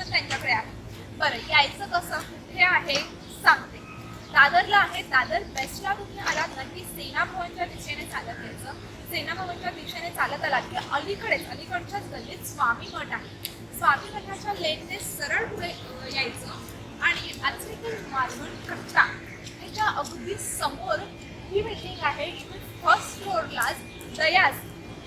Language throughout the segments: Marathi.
छान त्यांच्याकडे आहे. बरं यायचं कसं? कुठे आहे सांगते. दादरला आहे दादर बेस्टला तुम्ही आलात ना की सेना भवनच्या दिशेने चालत यायचं. सेना भवनच्या दिशेने चालत आलात की अलीकडेच अलीकडच्याच गल्लीत स्वामी मठ आहे. स्वामी मठाच्या लेनने सरळ पुढे यायचं. आणि आजकाल मालवण कट्टा ह्याच्या अगदी समोर ही बिल्डिंग आहे. फर्स्ट फ्लोअरलाच दयाज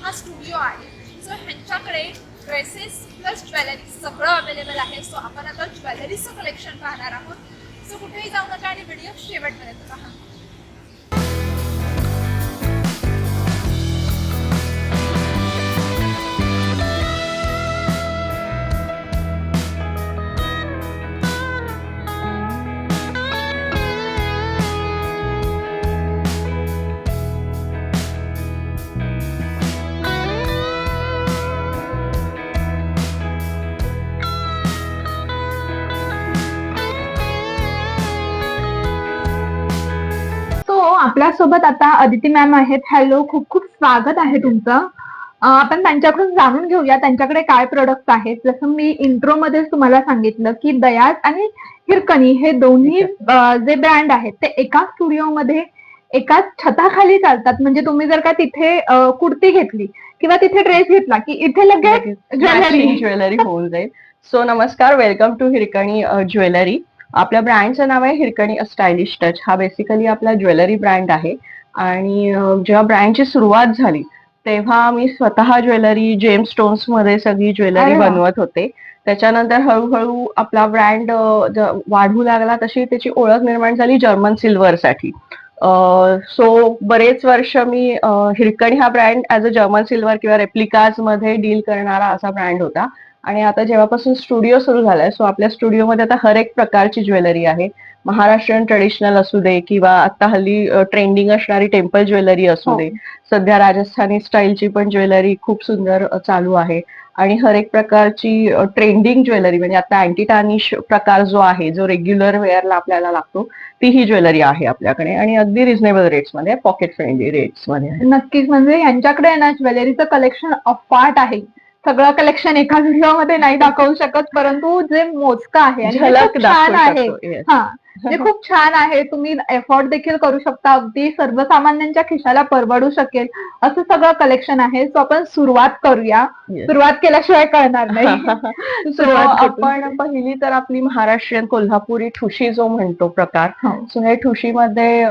हा स्टुडिओ आहे. सो ह्यांच्याकडे ड्रेसेस प्लस ज्वेलरी सगळं अवेलेबल आहे. सो आपण आता ज्वेलरीचं कलेक्शन पाहणार आहोत. सो कुठेही जाऊ नका आणि व्हिडिओ शेवटपर्यंत पहा. आपल्यासोबत आता अदिती मॅम आहेत. हॅलो खूप खूप स्वागत आहे तुमचं. आपण त्यांच्याकडून जाणून घेऊया त्यांच्याकडे काय प्रोडक्ट आहेत. जसं मी इंट्रो मध्येच तुम्हाला सांगितलं की दयाज आणि हिरकणी हे दोन्ही जे ब्रँड आहेत ते एका स्टुडिओमध्ये एकाच छताखाली चालतात. म्हणजे तुम्ही जर का तिथे कुर्ती घेतली किंवा तिथे ड्रेस घेतला की इथे लगेच ज्वेलरी ज्वेलरी होऊन जाईल. सो नमस्कार. वेलकम टू हिरकणी ज्वेलरी आपल्या ब्रँडचं नाव आहे हिरकणी स्टायलिश टच. हा बेसिकली आपला ज्वेलरी ब्रँड आहे. आणि जेव्हा ब्रँडची सुरुवात झाली तेव्हा मी स्वतः ज्वेलरी जेम स्टोन्समध्ये सगळी ज्वेलरी. बनवत होते. त्याच्यानंतर हळूहळू आपला ब्रँड वाढू लागला. तशी त्याची ओळख निर्माण झाली जर्मन सिल्वर साठी सो बरेच वर्ष मी हिरकणी हा brand as a German silver किंवा रेप्लिकाजमध्ये डील करणारा असा ब्रँड होता. आणि आता जेव्हापासून स्टुडिओ सुरू झालाय सो आपल्या स्टुडिओमध्ये आता हर एक प्रकारची ज्वेलरी आहे. महाराष्ट्रीयन ट्रेडिशनल असू दे किंवा आता हल्ली ट्रेंडिंग असणारी टेम्पल ज्वेलरी असू हो. दे सध्या राजस्थानी स्टाईलची पण ज्वेलरी खूप सुंदर चालू आहे. आणि हर एक प्रकारची ट्रेंडिंग ज्वेलरी म्हणजे आता अँटी टार्निश प्रकार जो आहे जो रेग्युलर वेअरला आपल्याला लागतो ती ही ज्वेलरी आहे आपल्याकडे. आणि अगदी रिझनेबल रेट्समध्ये पॉकेट फ्रेंडली रेट्समध्ये आहे. नक्कीच म्हणजे यांच्याकडे ना ज्वेलरीचं कलेक्शन अफाट आहे. सगळं कलेक्शन एका व्हिडिओमध्ये नाही दाखवू शकत परंतु जे मोजकं आहे छान आहे. हा जे खूप छान आहे तुम्ही एफोर्ड देखील करू शकता अगदी सर्वसामान्यांच्या खिशाला परवडू शकेल असं सगळं कलेक्शन आहे सो आपण सुरुवात करूया. सुरुवात केल्याशिवाय कळणार नाही सुरुवात. आपण पहिली तर आपली महाराष्ट्रीयन कोल्हापुरी ठुशी जो म्हणतो प्रकार हो. सो हे ठुशीमध्ये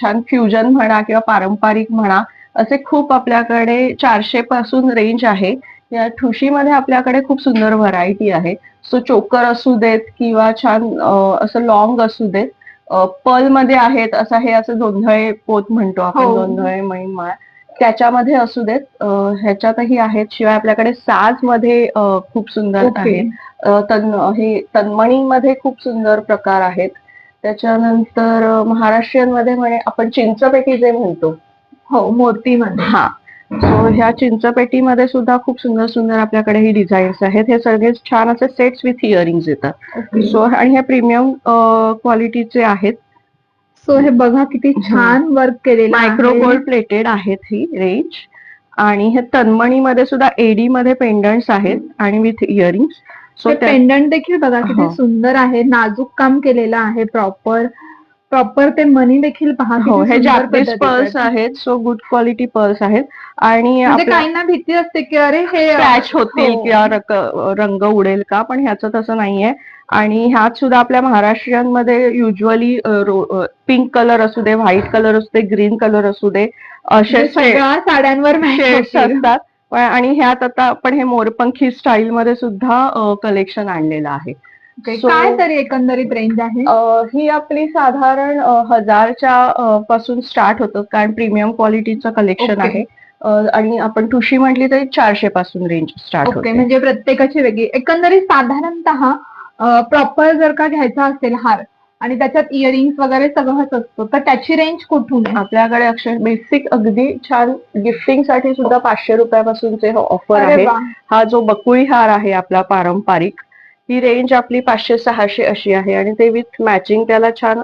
छान फ्युजन म्हणा किंवा पारंपरिक म्हणा असे खूप आपल्याकडे चारशे पासून रेंज आहे या ठुशीमध्ये आपल्याकडे खूप सुंदर व्हरायटी आहे. सो चोकर असू देत किंवा छान असं लॉंग असू देत पर्लमध्ये आहेत असं हे असं दोंधळे पोत म्हणतो आपण हो. दोंधळे मैन माळ त्याच्यामध्ये असू देत ह्याच्यातही आहेत. शिवाय आपल्याकडे साजमध्ये खूप सुंदर अ, तन हे तन्मणीमध्ये खूप सुंदर प्रकार आहेत. त्याच्यानंतर महाराष्ट्रीयनमध्ये म्हणे आपण चिंचपेटी जे म्हणतो. हो मूर्तीमध्ये हा. सो ह्या चिंचपेटीमध्ये सुद्धा खूप सुंदर सुंदर आपल्याकडे ही डिझाईन्स आहेत. हे सगळे छान असे सेट्स विथ इयरिंग्स येतात. सो आणि हे प्रीमियम क्वालिटीचे आहेत. सो हे बघा किती छान वर्क केलेलं. मायक्रो गोल्ड प्लेटेड आहेत ही रेंज आणि हे तन्मणीमध्ये सुद्धा एडी मध्ये पेंडंट्स आहेत आणि विथ इयरिंग्स सो पेंडंट देखील बघा किती हो. सुंदर आहे. नाजूक काम केलेलं आहे प्रॉपर प्रॉपर ते मनी देखील पहा हो हे जापनीज पर्ल्स आहे. आहेत सो गुड क्वालिटी पर्ल्स आहेत आणि म्हणजे काहींना भीती असते की अरे हे स्क्रॅच होतील हो. किंवा रंग उडेल का पण ह्याचं तसं नाहीये आणि ह्यात सुद्धा आपल्या महाराष्ट्रीयनमध्ये युजली पिंक कलर असू दे व्हाईट कलर असू दे ग्रीन कलर असू दे असे म्हणजे सगळ्या साड्यांवर शेड्स. असतात आणि ह्यात आता आपण हे मोरपंखी स्टाईल मध्ये सुद्धा कलेक्शन आणलेलं आहे Okay, So- काय तरी एकंदरीत रेंज आहे? ही आपली साधारण हजारच्या पासून स्टार्ट होतं कारण प्रीमियम क्वालिटीचं कलेक्शन Okay. आहे. आणि आपण ठुशी म्हटली तरी चारशे पासून रेंज स्टार्ट होते. म्हणजे प्रत्येकाची वेगळी. एकंदरीत साधारणतः प्रॉपर जर का घ्यायचा असेल हार आणि त्याच्यात इयरिंग्स वगैरे सगळंच असतं तर त्याची रेंज कुठून आपल्याकडे अक्षर बेसिक अगदी छान गिफ्टिंगसाठी सुद्धा पाचशे रुपयापासूनचे ऑफर आहे. हा जो बकुळी हार आहे आपला पारंपरिक ही रेंज आपली पाचशे सहाशे अशी आहे आणि ते विथ मॅचिंग त्याला छान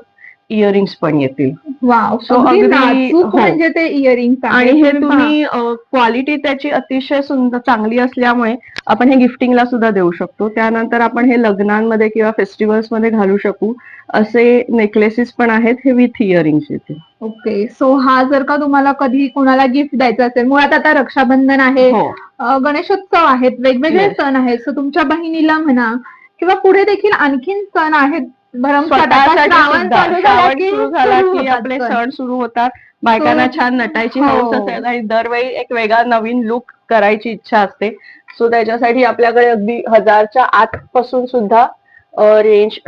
इयरिंग्स पण येतील. वाव अगदी नाजूक हो. म्हणजे ते इयरिंग आणि हे तुम्ही क्वालिटी त्याची अतिशय सुंदर चांगली असल्यामुळे आपण हे गिफ्टिंगला सुद्धा देऊ शकतो. त्यानंतर आपण हे लग्नांमध्ये किंवा फेस्टिवल्समध्ये घालू शकू. असे नेकलेसेस पण आहेत हे विथ इयरिंग्स येतील. ओके सो हा जर का तुम्हाला कधी कोणाला गिफ्ट द्यायचा असेल मुळात आता रक्षाबंधन आहे. हो. गणेशोत्सव आहेत वेगवेगळे Yes. सण आहेत. सो तुमच्या बहिणीला म्हणा किंवा पुढे देखील आणखीन सण आहेत श्रावण सुद्धा. चालू झाला श्रावण की सुरू झाला सुरू की होतात आपले सण. सण सुरू होतात बायकांना So, छान नटायची हो. हौस असेल आणि दरवेळी एक वेगळा नवीन लुक करायची इच्छा असते सो त्याच्यासाठी आपल्याकडे अगदी हजारच्या आत पासून सुद्धा रेंज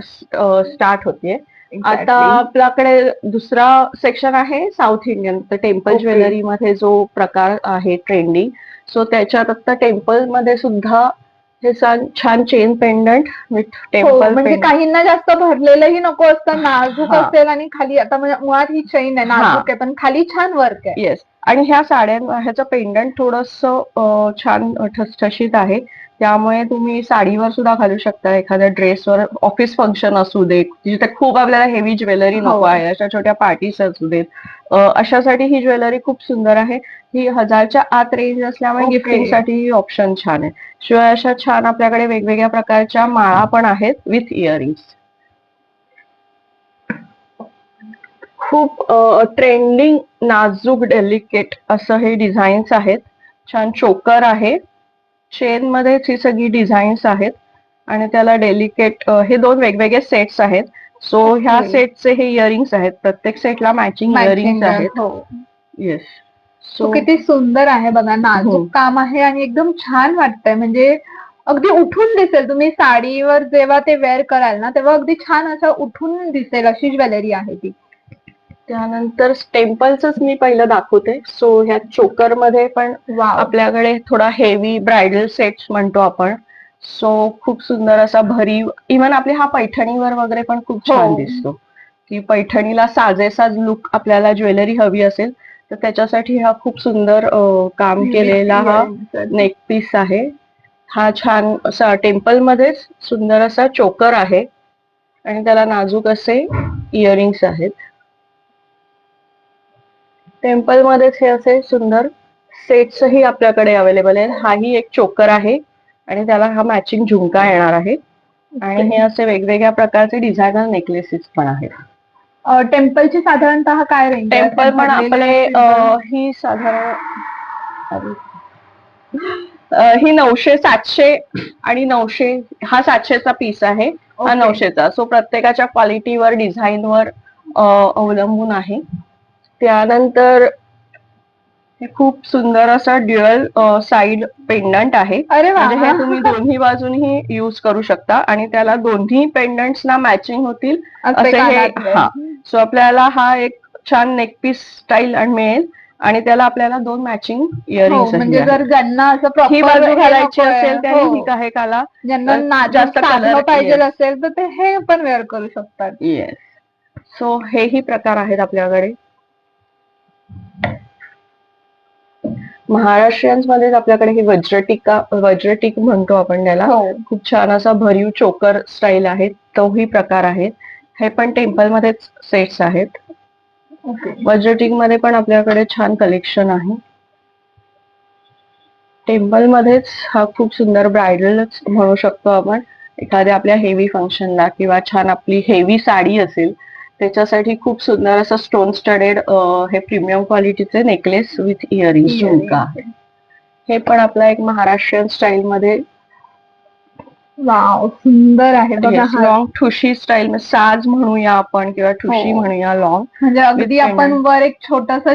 स्टार्ट होते आता. आपल्याकडे दुसरा सेक्शन आहे साऊथ इंडियन तर टेम्पल Okay. ज्वेलरी मध्ये जो प्रकार आहे ट्रेंडिंग सो त्याच्यात आता टेम्पलमध्ये सुद्धा हे छान छान चेन पेंडंट विथ टेम्पल म्हणजे काहींना जास्त भरलेलंही नको असतं नाजूक. असेल आणि खाली आता म्हणजे मुळात ही चैन आहे नाजूक आहे पण खाली छान वर्क आहे. येस आणि ह्या साड्या ह्याचं पेंडंट थोडस छान ठसठशीत आहे. त्यामुळे तुम्ही साडीवर सुद्धा घालू शकता. एखाद्या ड्रेसवर ऑफिस फंक्शन असू दे जिथे खूप आपल्याला हेवी ज्वेलरी नको हो. आहे अशा छोट्या पार्टीज असू देत. अशासाठी ही ज्वेलरी खूप सुंदर आहे. ही हजारच्या आत रेंज असल्यामुळे Okay. गिफ्टिंगसाठी ऑप्शन छान आहे. शिवाय अशा छान आपल्याकडे वेगवेगळ्या प्रकारच्या माळा पण आहेत विथ इयरिंग्स खूप ट्रेंडिंग नाजूक डेलिकेट असं हे डिझाईन्स आहेत. छान चोकर आहे. चेन मध्येच ही सगळी डिझाईन्स आहेत आणि त्याला डेलिकेट हे दोन वेगवेगळे सेट्स आहेत. सो ह्या. सेटचे हे इयरिंग्स आहेत. प्रत्येक सेटला मॅचिंग इयरिंग्स आहेत. हो. येस सो किती सुंदर आहे बघा. हो. नाजूक काम आहे आणि एकदम छान वाटतंय. म्हणजे अगदी उठून दिसेल. तुम्ही साडीवर जेव्हा ते वेअर कराल ना तेव्हा अगदी छान असं उठून दिसेल अशी ज्वेलरी आहे ती. त्यानंतर टेम्पलच मी पहिलं दाखवते. सो ह्या चोकरमध्ये पण आपल्याकडे थोडा हेवी ब्रायडल सेट्स म्हणतो आपण. सो खूप सुंदर असा भरीव इव्हन आपले हा पैठणीवर वगैरे पण खूप छान हो. दिसतो. की पैठणीला साजेसाज लुक आपल्याला ज्वेलरी हवी असेल तर त्याच्यासाठी हा खूप सुंदर काम केलेला हा नेक पीस आहे. हा छान असा टेम्पल मध्येच सुंदर असा चोकर आहे. आणि त्याला नाजूक असे इयरिंग्स आहेत. टेम्पल मध्येच हे असे सुंदर सेट्सही आपल्याकडे अवेलेबल आहेत. हाही एक चोकर आहे आणि त्याला हा मॅचिंग झुमका येणार आहे. आणि हे असे वेगवेगळ्या प्रकारचे डिझायनर नेकलेसेस पण आहेत. टेम्पलची साधारणतः काय रेंज टेम्पल पण आपले ही साधारण ही नऊशे सातशे आणि नऊशे हा सातशेचा पीस आहे. हा. नऊशेचा. सो प्रत्येकाच्या क्वालिटीवर डिझाईनवर अवलंबून आहे. त्यानंतर हे खूप सुंदर असा ड्युअल साइड पेंडंट आहे. अरे म्हणजे हे तुम्ही दोन्ही बाजूनही युज करू शकता आणि त्याला दोन्ही पेंडंट्सना मॅचिंग होतील. असे हे. हा. सो आपल्याला हा एक छान नेकपीस स्टाईल मिळेल आणि त्याला आपल्याला दोन मॅचिंग हो, इयरिंग्स म्हणजे जर ज्यांना असं ही प्रॉपर बाजू घालायची असेल त्याने ही काय काला. ज्यांना जास्त पाहिजे. असेल तर ते हे पण वेअर करू शकतात. येस सो हेही प्रकार आहेत आपल्याकडे. महाराष्ट्रीयन्स मध्येच आपल्याकडे ही वज्रटिका वज्रटिक म्हणतो आपण त्याला. हो. खूप छान असा भरीव चोकर स्टाईल आहे. तोही प्रकार आहेत हे पण टेम्पल मध्येच सेट्स आहेत. वज्रटिकमध्ये पण आपल्याकडे छान कलेक्शन आहे. टेम्पल मध्येच हा खूप सुंदर ब्रायडलच म्हणू शकतो आपण. एखाद्या आपल्या हेवी फंक्शनला किंवा छान आपली हेवी साडी असेल त्याच्यासाठी खूप सुंदर असं स्टोन स्टडेड हे प्रीमियम क्वालिटीचे नेकलेस विथ इयरिंग झुमका आहे हे पण आपला एक महाराष्ट्रीयन स्टाईल मध्ये वाव सुंदर आहे बघा हा लॉंग ठुशी स्टाईल साज म्हणूया आपण किंवा ठुशी हो. म्हणूया लॉंग म्हणजे अगदी आपण. वर एक छोटस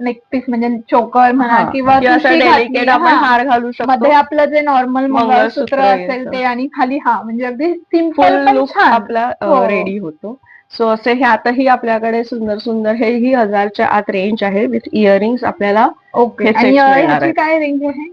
नेकपीस म्हणजे चोकर म्हणा किंवा डेलिकेट आपण हा. हार घालू शकतो मध्ये आपलं जे नॉर्मल मंगळसूत्र असेल. ते आणि खाली हा म्हणजे अगदी सिंपल लुक आपला हो. रेडी होतो सो असे हे आताही आपल्याकडे सुंदर सुंदर हे ही हजारच्या आत रेंज आहे विथ इयरिंग्स आपल्याला ओके. काय रेंज आहे?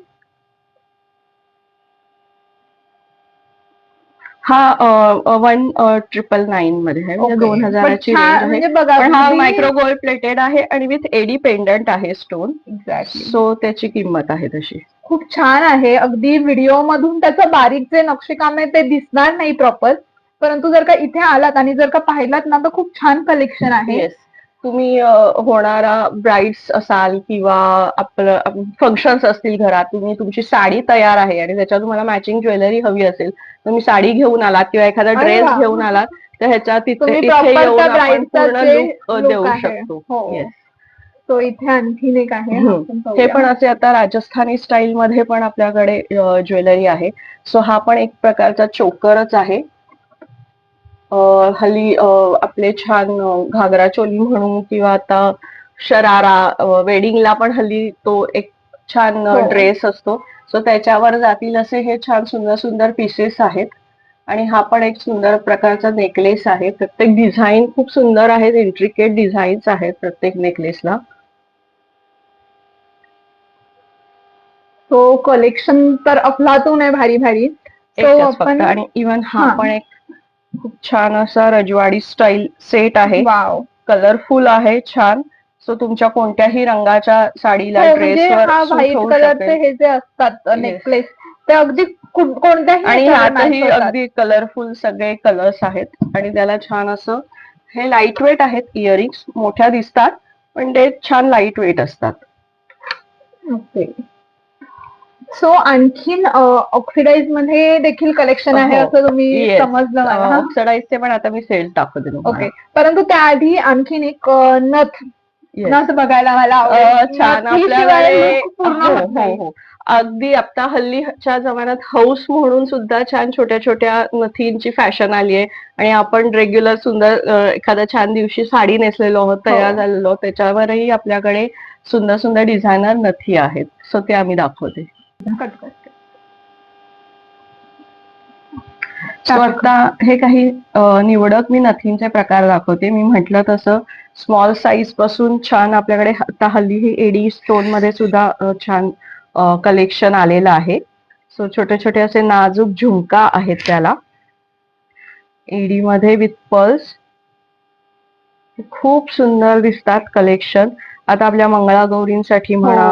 हा वन ट्रिपल नाईन मध्ये आहे. म्हणजे. दोन हजाराची छान, रेंज आहे. म्हणजे बघा हा मायक्रो गोल्ड प्लेटेड आहे आणि विथ एडी पेंडंट आहे स्टोन एक्झॅक्टली सो त्याची किंमत आहे तशी. खूप छान आहे. अगदी व्हिडिओ मधून त्याचं बारीक जे नक्षीकाम आहे ते दिसणार नाही प्रॉपर परंतु जर का इथे आलात आणि जर का पाहिलात ना तर खूप छान कलेक्शन आहे तुम्ही होणारा ब्राईड्स असाल किंवा आपलं फंक्शन्स असतील घरात तुम्ही तुमची साडी तयार आहे आणि त्याच्यात तुम्हाला मॅचिंग ज्वेलरी हवी असेल तुम्ही साडी घेऊन आलात किंवा एखादा ड्रेस. घेऊन आलात तर ह्याच्या तिथे देऊ. शकतो हो. तो इथे आणखीन एक आहे हे. पण असे आता राजस्थानी स्टाईल मध्ये पण आपल्याकडे ज्वेलरी आहे सो हा पण एक प्रकारचा चोकरच आहे हल्ली आपले छान घागरा चोली म्हणू किंवा आता शरारा वेडिंगला पण हल्ली तो एक छान हो. ड्रेस असतो. सो त्याच्यावर जातील असे हे छान सुंदर सुंदर पीसेस आहेत. आणि हा पण एक सुंदर प्रकारचा नेकलेस आहे. प्रत्येक डिझाईन खूप सुंदर आहेत. इंट्रिकेट डिझाईन्स आहेत प्रत्येक नेकलेसला तो कलेक्शन तर अफलातून आहे भारी भारी आणि इवन हा हा. पण एक खूप छान असा रजवाडी स्टाईल सेट आहे. वाव. कलरफुल आहे छान. सो तुमच्या कोणत्याही रंगाच्या साडीला हो, म्हणजे ड्रेसवर सूट व्हाईट होऊ कलरचे हे जे असतात. नेकलेस ते अगदी कोणत्याही आणि होतात. अगदी कलरफुल सगळे कलर्स आहेत आणि त्याला छान असं हे लाइट वेट आहेत इयरिंग्स मोठ्या दिसतात पण ते छान लाइट वेट असतात. ओके. सो आणखीन ऑक्सिडाईजमध्ये देखील कलेक्शन आहे हो. असं तुम्ही. समजलं मला? ऑक्सिडाईजचे पण आता मी सेल तुम्हाला. ओके परंतु त्याआधी आणखीन एक नथ. नथ बघायला मला. छान आपल्याकडे हो. हो अगदी आता हल्लीच्या जमान्यात हाऊस म्हणून सुद्धा छान छोट्या छोट्या नथींची फॅशन आली आहे आणि आपण रेग्युलर सुंदर एखाद्या छान दिवशी साडी नेसलेलो आहोत तयार. झालेलो त्याच्यावरही आपल्याकडे सुंदर सुंदर डिझायनर नथी आहेत सो ते आम्ही दाखवते कट करते. आता हे काही निवडक मी नथींचे प्रकार दाखवते. मी म्हटलं तसं स्मॉल साईजपासून छान आपल्याकडे आता हल्ली हे एडी स्टोनमध्ये सुद्धा छान कलेक्शन आलेलं आहे. सो छोटे छोटे असे नाजूक झुमका आहेत त्याला. एडी मध्ये विथ पर्ल्स खूप सुंदर दिसतात कलेक्शन आता आपल्या मंगळागौरींसाठी म्हणा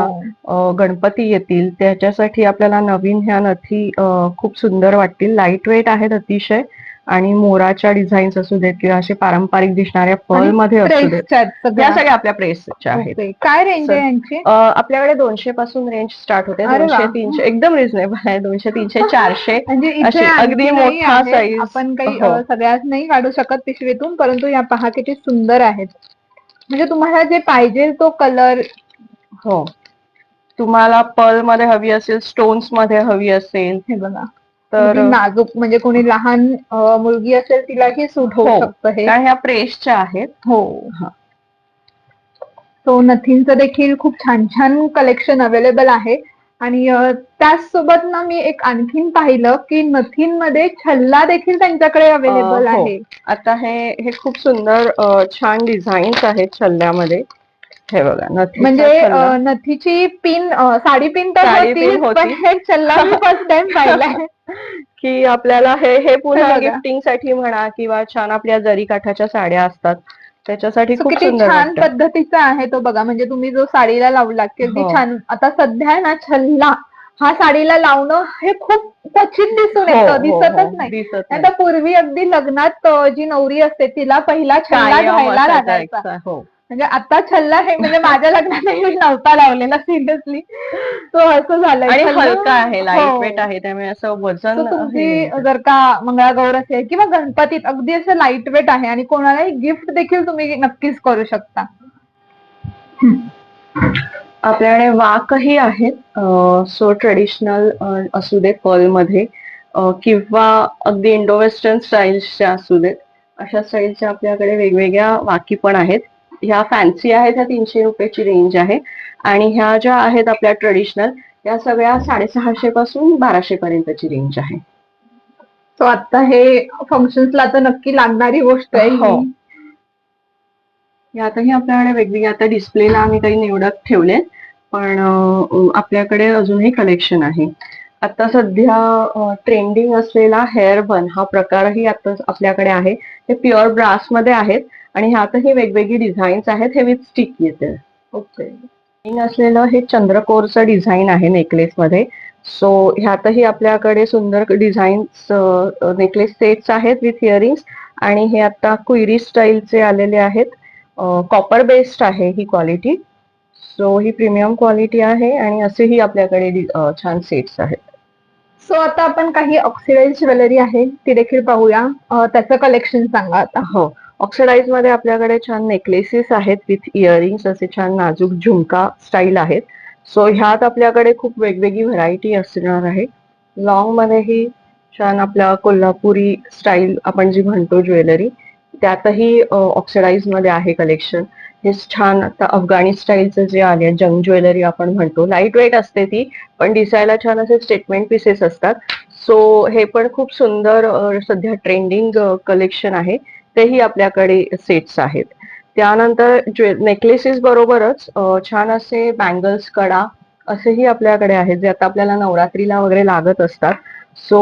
हो. गणपती येतील त्याच्यासाठी आपल्याला नवीन ह्या नथी खूप सुंदर वाटतील लाइट वेट आहेत अतिशय आणि मोराच्या डिझाईन्स असू देत किंवा असे पारंपरिक दिसणाऱ्या पर्लमध्ये असू देत या सगळ्या. आपल्या प्रेसच्या आहेत. काय रेंज आहे यांची आपल्याकडे दोनशे पासून रेंज स्टार्ट होते. दोनशे तीनशे एकदम रिझनेबल आहे दोनशे तीनशे चारशे म्हणजे अगदी मोठा size. आपण काही हो. अ, सगळ्याच नाही काढू शकत पिशवीतून परंतु या पहा किती सुंदर आहेत म्हणजे तुम्हाला जे पाहिजे तो कलर हो. तुम्हाला पर्लमध्ये हवी असेल स्टोन्समध्ये हवी असेल हे बघा. तर अगदी नाजूक म्हणजे कोणी लहान अ, मुलगी असेल तिलाही सूट होऊ हो. शकतं हे. कारण ह्या प्रेसच्या आहेत. हो. हा. तो नथींचं देखील खूप छान छान कलेक्शन अवेलेबल आहे. आणि त्याचसोबत ना मी एक आणखीन पाहिलं की नथींमध्ये छल्ला देखील त्यांच्याकडे अवेलेबल हो. आहे. आता हे हे खूप सुंदर छान डिझाईन्स आहेत छल्ल्यामध्ये. हे बघा नथीचा म्हणजे नथीची पिन साडी पिन तर हे छल्ला मी फर्स्ट टाइम पाहिलाय की आपल्याला हे हे पुन्हा. गिफ्टिंगसाठी म्हणा किंवा छान आपल्या जरी काठाच्या साड्या असतात. त्याच्यासाठी खूप किती सुंदर छान वाटतं. पद्धतीचा आहे तो बघा. म्हणजे तुम्ही जो साडीला लावला की अगदी हो. छान. आता सध्या ना छल्ला. हा साडीला लावणं हे खूप क्वचित दिसून हो, येतं. हो, दिसतच हो. नाही. दिसत नाही नाही. तर पूर्वी अगदी लग्नात अ, जी नवरी असते तिला पहिला छल्ला कायम घ्यायला लागायचा. हो. म्हणजे आता छल्ला हे म्हणजे माझ्या लग्नातही मी नव्हता लावलेला सिरियसली तो असं झालंय आणि हलका आहे लाइट हो. वेट आहे त्यामुळे असं वजन हे तुमची. जर का मंगळागौर असेल किंवा गणपतीत अगदी असं लाइट वेट आहे आणि कोणालाही गिफ्ट देखील तुम्ही नक्कीच करू शकता. आपल्याकडे वाकही आहेत सो ट्रेडिशनल असू दे पर्लमध्ये अ, किंवा अगदी इंडो वेस्टर्न स्टाईल्सच्या असू देत. अशा स्टाईलच्या आपल्याकडे वेगवेगळ्या वाकी पण आहेत. ह्या फॅन्सी आहेत ह्या तीनशे रुपयाची रेंज आहे. आणि ह्या ज्या आहेत आपल्या ट्रेडिशनल या सगळ्या साडेसहाशे पासून बाराशे पर्यंतची रेंज आहे. सो आता हे फंक्शन्सला तर नक्की लागणारी गोष्ट आहे हो. ही. यातही आपल्याकडे वेगवेगळे आता डिस्प्लेला आम्ही काही निवडक ठेवले पण आपल्याकडे अजूनही कलेक्शन आहे. आता सध्या ट्रेंडिंग असलेला हेअर बन हा प्रकारही आता आपल्याकडे आहे. हे प्युअर ब्रासमध्ये आहेत. आणि ह्यातही वेगवेगळी डिझाईन्स आहेत हे विथ स्टिक येते ओके असलेलं हे चंद्रकोरचं डिझाईन आहे नेकलेस मध्ये. सो ह्यातही आपल्याकडे सुंदर डिझाईन्स नेकलेस सेट्स आहेत विथ इयरिंग्स आणि हे आता क्विरी स्टाईलचे आलेले आहेत. कॉपर बेस्ड आहे ही क्वालिटी सो ही प्रीमियम क्वालिटी आहे आणि असेही आपल्याकडे छान सेट्स आहेत. सो आता आपण काही ऑक्सिडाइज ज्वेलरी आहे ती देखील पाहूया. त्याचं कलेक्शन सांगा आता. हो. ऑक्सिडाईजमध्ये आपल्याकडे छान नेकलेसेस आहेत विथ इयरिंग्स असे छान नाजूक झुमका स्टाईल आहेत. सो ह्यात आपल्याकडे खूप वेगवेगळी व्हरायटी असणार आहे. लॉंग मध्येही छान आपल्या कोल्हापुरी स्टाईल आपण जी म्हणतो ज्वेलरी त्यातही ऑक्सिडाईजमध्ये आहे कलेक्शन हे छान आता अफगाणी स्टाईलचं जे आले जंग ज्वेलरी आपण म्हणतो लाइट वेट असते ती पण दिसायला छान असे स्टेटमेंट पीसेस असतात. सो हे पण खूप सुंदर सध्या ट्रेंडिंग कलेक्शन आहे. तेही आपल्याकडे सेट्स आहेत. त्यानंतर नेकलेसेस बरोबरच छान असे बँगल्स कडा असेही आपल्याकडे आहेत जे आता आपल्याला नवरात्रीला वगैरे लागत असतात. सो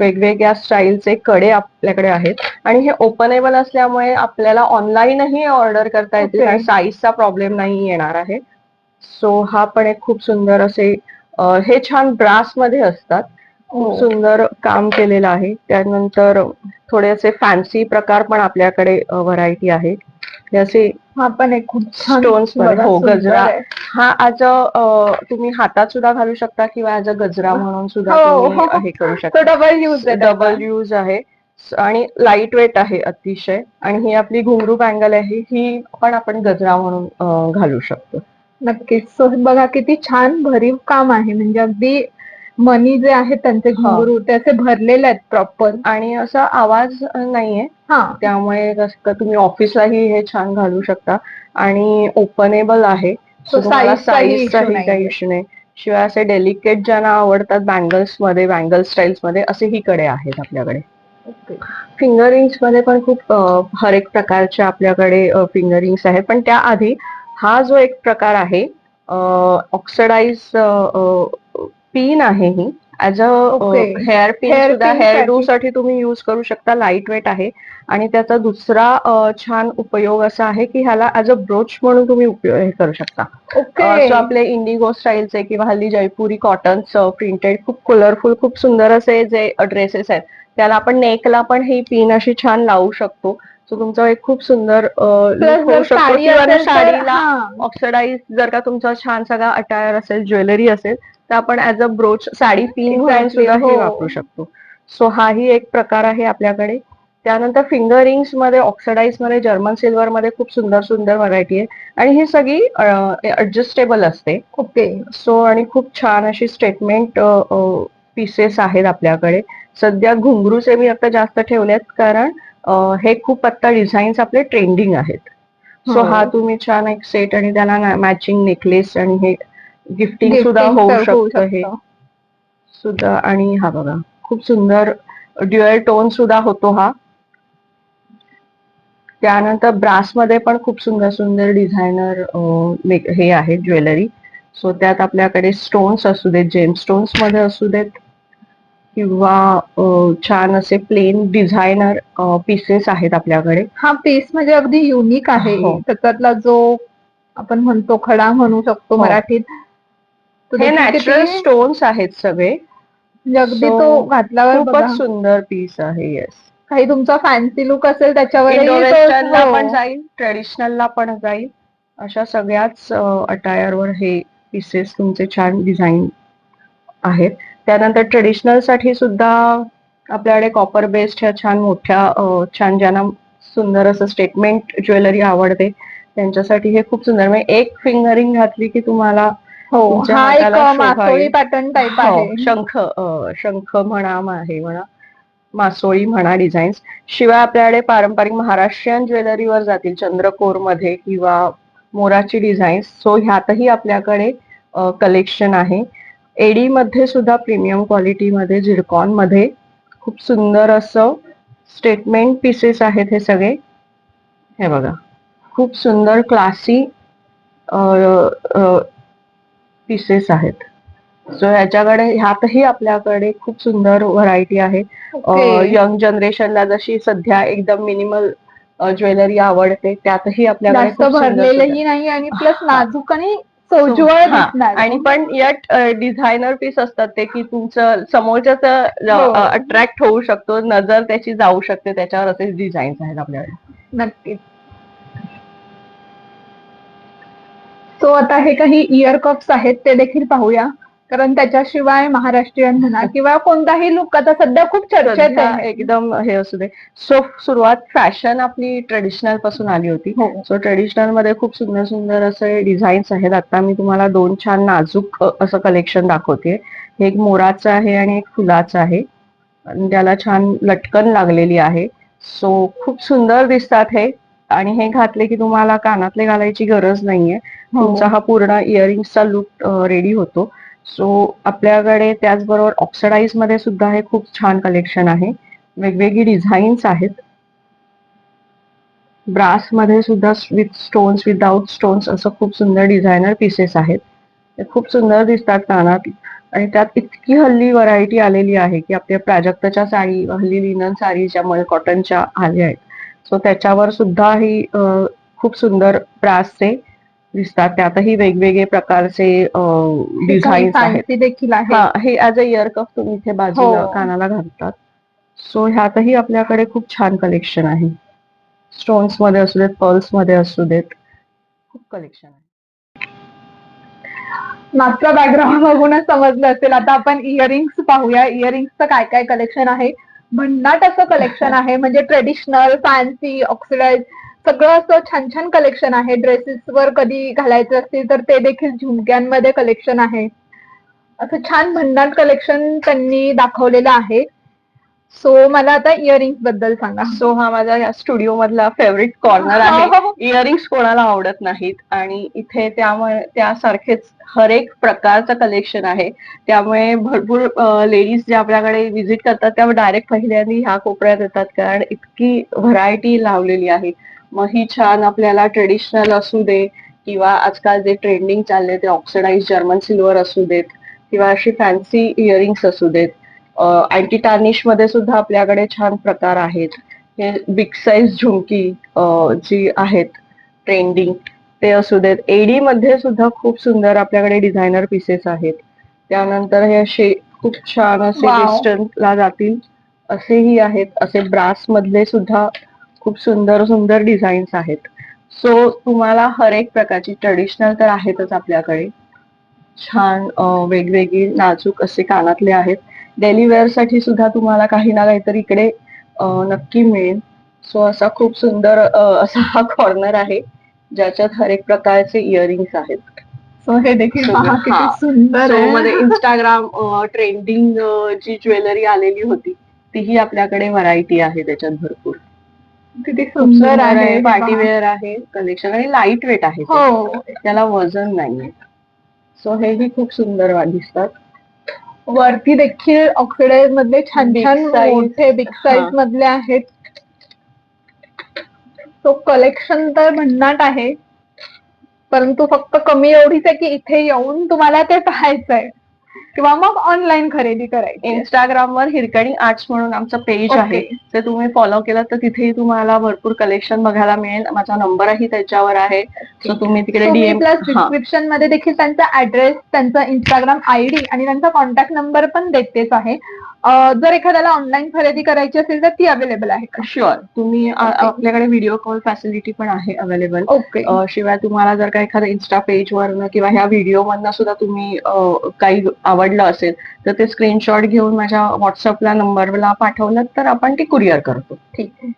वेगवेगळ्या स्टाईलचे कडे आपल्याकडे आहेत. आणि हे ओपनेबल असल्यामुळे आपल्याला ऑनलाईनही ऑर्डर करता येतील Okay. कारण साईजचा प्रॉब्लेम नाही येणार आहे. सो हा पण एक खूप सुंदर असे हे छान ब्रासमध्ये असतात. खूप हो. सुंदर काम केलेलं आहे. त्यानंतर थोडेसे फॅन्सी प्रकार पण आपल्याकडे व्हरायटी आहे. असे हा पण एक खूप बघा, हो, गजरा. हा अ तुम्ही हातात सुद्धा घालू शकता किंवा ऍज अ गजरा म्हणून सुद्धा हो, हो. हे करू शकता. डबल यूज आहे डबल यूज आहे. आणि लाइट वेट आहे अतिशय. आणि ही आपली घुंगरू बँगल आहे. ही पण आपण गजरा म्हणून घालू शकतो. नक्कीच. सो बघा किती छान भरीव काम आहे. म्हणजे अगदी मनी जे आहेत त्यांचे. घुंगरू ते असे भरलेले आहेत प्रॉपर आणि असा आवाज नाहीये. हा. त्यामुळे कसं तुम्ही ऑफिसलाही हे छान घालू शकता. आणि ओपनेबल आहे. साईजचाही काही. इश्यू नाही. शिवाय असे डेलिकेट ज्यांना आवडतात बँगल्समध्ये बँगल स्टाईल्समध्ये असे ही कडे आहेत आपल्याकडे. फिंगर रिंग्समध्ये पण खूप हर एक प्रकारच्या आपल्याकडे फिंगर रिंग्स आहेत. पण त्याआधी हा जो एक प्रकार आहे ऑक्सिडाइज पिन आहे ही. As a. हेअर पिन सुद्धा हेअर डू साठी. तुम्ही युज करू शकता लाइट वेट आहे. आणि त्याचा दुसरा अ, छान उपयोग असा आहे की ह्याला ऍज अ ब्रोच म्हणून तुम्ही उपयोग हे करू शकता. ओके सो आपले इंडिगो स्टाईलचे किंवा हल्ली जयपुरी कॉटन्स प्रिंटेड खूप कलरफुल खूप सुंदर असे जे ड्रेसेस आहेत त्याला आपण नेकला पण ही पिन अशी छान लावू शकतो. सो तुमचा एक खूप सुंदर प्लस होऊ शकतो. किंवा साडीला. ऑक्सिडाईज जर का तुमचा छान सगळा अटायर असेल ज्वेलरी असेल तर आपण as a brooch sari pin म्हणून सुद्धा हे हो. वापरू शकतो. सो हाही एक प्रकार आहे आपल्याकडे. त्यानंतर फिंगर रिंग्समध्ये ऑक्सिडाईजमध्ये जर्मन सिल्वर मध्ये खूप सुंदर सुंदर व्हरायटी आहे. आणि ही सगळी ऍडजस्टेबल असते. ओके. सो आणि खूप छान अशी स्टेटमेंट पीसेस आहेत आपल्याकडे. सध्या घुंगरूचे मी आता जास्त ठेवलेत कारण हे खूप आता डिझाईन्स आपले ट्रेंडिंग आहेत. सो हो. हा तुम्ही छान एक सेट आणि त्याला मॅचिंग नेकलेस आणि हे गिफ्टिंग सुद्धा होऊ शकतं हे. सुद्धा आणि हा बघा खूप सुंदर ड्युअल टोन सुद्धा होतो हा. त्यानंतर ब्रासमध्ये पण खूप सुंदर सुंदर डिझायनर हे आहे ज्वेलरी सो त्यात आपल्याकडे स्टोन्स असू देत जेम स्टोन्समध्ये असू देत. किंवा छान असे प्लेन डिझायनर पीसेस आहेत आपल्याकडे. हा पीस म्हणजे अगदी युनिक आहे. हो. त्याच्यातला जो आपण म्हणतो खडा म्हणू शकतो हो. मराठीत. हे नॅचरल स्टोन्स आहेत सगळे. म्हणजे अगदी तो घातल्यावर खूपच सुंदर पीस आहे येस काही तुमचा फॅन्सी लुक असेल त्याच्यावर वेस्टर्नला पण जाईल ट्रेडिशनलला पण जाईल. अशा सगळ्याच अटायरवर हे पीसेस तुमचे छान डिझाईन आहेत. त्यानंतर ट्रेडिशनलसाठी सुद्धा आपल्याकडे कॉपर बेस्ड ह्या छान मोठ्या छान ज्यांना सुंदर असं स्टेटमेंट ज्वेलरी आवडते त्यांच्यासाठी हे खूप सुंदर. म्हणजे एक फिंगरिंग घातली की तुम्हाला हो हा. पॅटर्न आहे. शंख शंख म्हणा आहे म्हणा मासोळी म्हणा डिझाईन्स शिवाय आपल्याकडे पारंपरिक महाराष्ट्रीयन ज्वेलरीवर जातील चंद्रकोरमध्ये किंवा मोराची डिझाईन्स सो ह्यातही आपल्याकडे कलेक्शन आहे. एडी मध्ये सुद्धा प्रीमियम क्वालिटी मध्ये झिरकॉनमध्ये खूप सुंदर असं स्टेटमेंट पीसेस आहेत हे सगळे हे बघा खूप सुंदर क्लासी पीसेस आहेत सो ह्याच्याकडे ह्यातही आपल्याकडे खूप सुंदर व्हरायटी आहे. यंग जनरेशनला जशी सध्या एकदम मिनिमल ज्वेलरी आवडते त्यातही आपल्याकडे भरलेलंही नाही आणि प्लस. नाजूक आणि सोजवळ हा, दिसणार. आणि पण यट डिझायनर पीस असतात ते की तुमचं समोरच्याच हो. अट्रॅक्ट होऊ शकतो नजर त्याची जाऊ शकते त्याच्यावर असे डिझाईन्स आहेत आपल्याकडे. नक्कीच. सो आता हे काही इयर कप्स आहेत ते देखील पाहूया. कारण त्याच्याशिवाय महाराष्ट्रीयन म्हणा किंवा कोणताही लुक आता सध्या खूप चर्चेत आहे. एकदम हे असू दे. सो सुरुवात फॅशन आपली ट्रेडिशनलपासून आली होती. हो. सो ट्रेडिशनलमध्ये खूप सुंदर सुंदर असे डिझाईन्स आहेत. आता मी तुम्हाला दोन छान नाजूक असं कलेक्शन दाखवते. हे एक मोराचं आहे आणि एक फुलाचं आहे. त्याला छान लटकन लागलेली आहे. सो खूप सुंदर दिसतात हे. आणि हे घातले की तुम्हाला कानातले घालायची गरज नाहीये. हो. तुमचा हा पूर्ण इयरिंगचा लुक रेडी होतो. सो आपल्याकडे त्याचबरोबर ऑक्सिडाईजमध्ये सुद्धा हे खूप छान कलेक्शन आहे. वेगवेगळी डिझाईन्स आहेत. ब्रासमध्ये सुद्धा विथ स्टोन्स विदाउट स्टोन्स असं खूप सुंदर डिझायनर पीसेस आहेत. ते खूप सुंदर दिसतात कानात आणि त्यात इतकी हल्ली व्हरायटी आलेली आहे की आपल्या प्राजक्तच्या साडी हल्ली लिनन साडी ज्यामुळे कॉटनच्या आल्या आहेत. सो त्याच्यावर सुद्धा ही खूप सुंदर ब्रासचे दिसतात. त्यातही वेगवेगळे प्रकारचे डिझाईन्स आहेत. देखील हा ॲज अ इयर कफ तुम्ही इथे बाजूला हो. कानाला घालतात. सो ह्यातही आपल्याकडे खूप छान कलेक्शन आहे. स्टोन्समध्ये असू देत पर्ल्समध्ये असू देत. खूप कलेक्शन आहे. मागचा बॅकग्राऊंड बघूनच समजलं असेल. आता आपण इयरिंग्स पाहूया. इयरिंग्सचं काय काय कलेक्शन आहे? भन्नाट असं कलेक्शन आहे. म्हणजे ट्रेडिशनल फॅन्सी ऑक्सिडाईज सगळं असं छान छान कलेक्शन आहे. ड्रेसेस वर कधी घालायचं असतील तर ते देखील झुमक्यांमध्ये कलेक्शन आहे. असं छान भन्नाट कलेक्शन त्यांनी दाखवलेलं आहे. सो मला आता इयरिंग्सबद्दल सांगा. सो हा माझा या स्टुडिओ मधला फेवरेट कॉर्नर आहे. इयरिंग्स कोणाला आवडत नाहीत आणि इथे त्यामुळे त्यासारखेच हर एक प्रकारचं कलेक्शन आहे. त्यामुळे भरपूर लेडीज जे आपल्याकडे व्हिजिट करतात त्या डायरेक्ट पहिल्यांदा ह्या कोपऱ्यात येतात कारण इतकी व्हरायटी लावलेली आहे. मग ही छान आपल्याला ट्रेडिशनल असू दे किंवा आजकाल जे ट्रेंडिंग चालले ते ऑक्सिडाईज जर्मन सिल्वर असू देत किंवा अशी फॅन्सी इयरिंग्स असू देत. अँटी टार्निशमध्ये सुद्धा आपल्याकडे छान प्रकार आहेत. हे बिग साईज झुमकी जी आहेत ट्रेंडिंग ते असू देत. एडी मध्ये सुद्धा खूप सुंदर आपल्याकडे डिझायनर पीसेस आहेत. त्यानंतर हे असे खूप छान असे Wow. वेस्टर्न ला जातील. असेही आहेत. असे ब्रास मधले सुद्धा खूप सुंदर सुंदर डिझाईन्स आहेत. सो तुम्हाला हर एक प्रकारची ट्रेडिशनल तर आहेतच आपल्याकडे. छान वेगवेगळी नाजूक असे कानातले आहेत. डेली वेअरसाठी सुद्धा तुम्हाला काही ना काहीतरी इकडे नक्की मिळेल. सो असा खूप सुंदर असा हा कॉर्नर आहे ज्याच्यात हर एक प्रकारचे इयरिंग्स आहेत. सो हे देखील. सुंदर. मध्ये इंस्टाग्राम ट्रेंडिंग जी ज्वेलरी आलेली होती तीही आपल्याकडे व्हरायटी आहे त्याच्यात भरपूर. किती खूप सुंदर आहे पार्टी पहा. वेअर आहे कलेक्शन आणि लाइट वेट आहे. हो त्याला वजन नाहीये सो हेही खूप सुंदर दिसतात वरती देखील ऑक्सिडाईज मधले छान छान. मोठे बिग साईज. मधले आहेत तो कलेक्शन तर भन्नाट आहे परंतु फक्त कमी एवढीच आहे की इथे येऊन तुम्हाला ते पाहायचंय किंवा मग ऑनलाईन खरेदी करायची आहे. इंस्टाग्राम वर हिरकणी आर्ट्स म्हणून आमचं पेज. आहे. ते तुम्ही फॉलो केलं तर तिथेही तुम्हाला भरपूर कलेक्शन बघायला मिळेल. माझा नंबरही त्याच्यावर आहे. सो तुम्ही तिकडे डीएम प्लस डिस्क्रिप्शनमध्ये देखील त्यांचा ऍड्रेस त्यांचा इंस्टाग्राम आयडी आणि त्यांचा कॉन्टॅक्ट नंबर पण देतेच आहे. जर एखाद्याला ऑनलाईन खरेदी करायची असेल तर ती अवेलेबल आहे. का शुअर तुम्ही आ- Okay. आपल्याकडे व्हिडिओ कॉल फॅसिलिटी पण आहे अवेलेबल ओके शिवाय तुम्हाला जर का एखाद्या इन्स्टा पेज वरनं किंवा ह्या व्हिडिओ मधनं सुद्धा तुम्ही अ, काही आवडलं असेल तर ते स्क्रीनशॉट घेऊन माझ्या व्हॉट्सअपला नंबरला पाठवलं तर आपण ती कुरिअर करतो. ठीक आहे.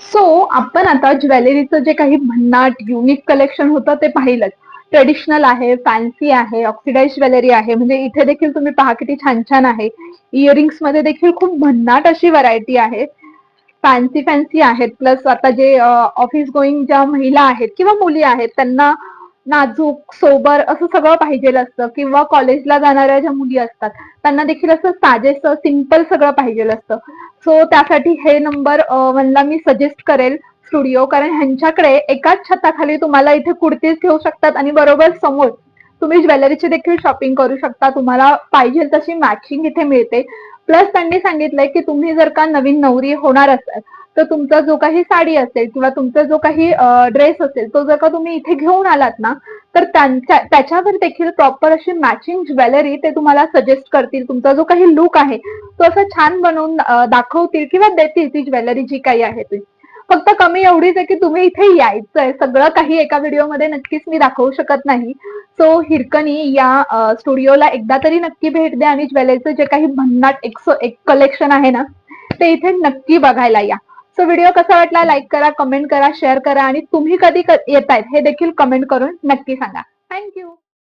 सो आपण आता ज्वेलरीचं जे काही भन्नाट युनिक कलेक्शन होतं ते पाहिलंच. ट्रेडिशनल आहे फॅन्सी आहे ऑक्सिडाइज ज्वेलरी आहे. म्हणजे इथे देखील तुम्ही पहा किती छान छान आहे. इयरिंग्समध्ये देखील खूप भन्नाट अशी व्हरायटी आहे. फॅन्सी फॅन्सी आहेत. प्लस आता जे ऑफिस गोईंग ज्या महिला आहेत किंवा मुली आहेत त्यांना नाजूक सोबर असं सगळं पाहिजे असतं. किंवा कॉलेजला जाणाऱ्या ज्या मुली असतात त्यांना देखील असं साजेस सिंपल सगळं पाहिजे असतं. सो त्यासाठी हे नंबर वनला मी सजेस्ट करेल. स्टुडिओ कारण ह्यांच्याकडे एकाच छताखाली तुम्हाला इथे कुर्तीज घेऊ शकतात आणि बरोबर समोर तुम्ही ज्वेलरीची देखील शॉपिंग करू शकता. तुम्हाला पाहिजे तशी मॅचिंग इथे मिळते. प्लस त्यांनी सांगितलंय की तुम्ही जर का नवीन नवरी होणार असाल तर तुमचा जो काही साडी असेल किंवा तुमचा जो काही ड्रेस असेल तो जर का तुम्ही इथे घेऊन आलात ना तर त्यांच्या त्याच्यावर देखील प्रॉपर अशी मॅचिंग ज्वेलरी ते तुम्हाला सजेस्ट करतील. तुमचा जो काही लुक आहे तो असा छान बनवून दाखवतील किंवा देतील ती ज्वेलरी जी काही आहे ती. फक्त कमी एवढीच आहे की तुम्ही इथे यायचंय. सगळं काही एका व्हिडिओमध्ये नक्कीच मी दाखवू शकत नाही. सो हिरकणी या स्टुडिओला एकदा तरी नक्की भेट द्या आणि ज्वेलरीचं जे काही भन्नाट एकसो एक कलेक्शन आहे ना ते इथे नक्की बघायला या. सो व्हिडिओ कसा वाटला लाईक करा कमेंट करा शेअर करा आणि तुम्ही कधी येत आहेत हे देखील कमेंट करून नक्की सांगा. थँक्यू